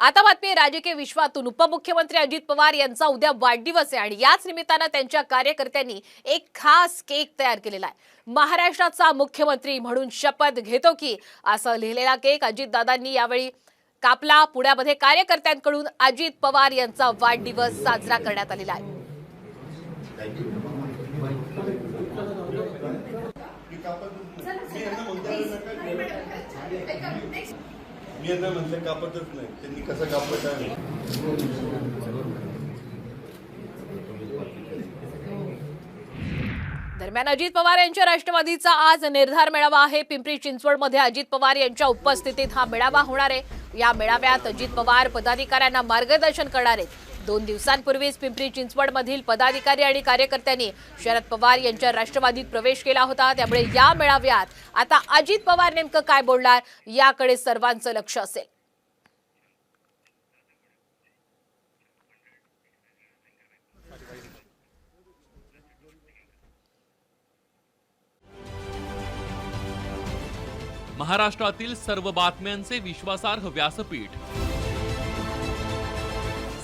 आता बातमी राजकीय विश्वातून. उपमुख्यमंत्री अजित पवार यांचा उद्या वाढदिवस आहे आणि याच निमित्तानं त्यांच्या कार्यकर्त्यांनी एक खास केक तयार केलेला आहे. महाराष्ट्राचा मुख्यमंत्री म्हणून शपथ घेतो की असं लिहिलेला केक अजितदादांनी यावेळी कापला. पुण्यामध्ये कार्यकर्त्यांकडून अजित पवार यांचा वाढदिवस साजरा करण्यात आलेला आहे. मी यांना म्हटलं कापतच नाही. त्यांनी कसं कापत आहे? दरम्यान अजित पवार यांच्या राष्ट्रवादीचा आज निर्धार मेळावा आहे. पिंपरी चिंचवडमध्ये अजित पवार यांच्या उपस्थितीत हा मेळावा होणार आहे. या मेळाव्यात अजित पवार पदाधिकाऱ्यांना मार्गदर्शन करणार आहेत. दोन दिवसांपूर्वीच पिंपरी चिंचवडमधील पदाधिकारी आणि कार्यकर्त्यांनी शरद पवार यांच्या राष्ट्रवादीत प्रवेश केला होता. त्यामुळे या मेळाव्यात आता अजित पवार नेमकं काय बोलणार याकडे सर्वांचं लक्ष असेल. महाराष्ट्रातील सर्व बातम्यांचे विश्वासार्ह व्यासपीठ.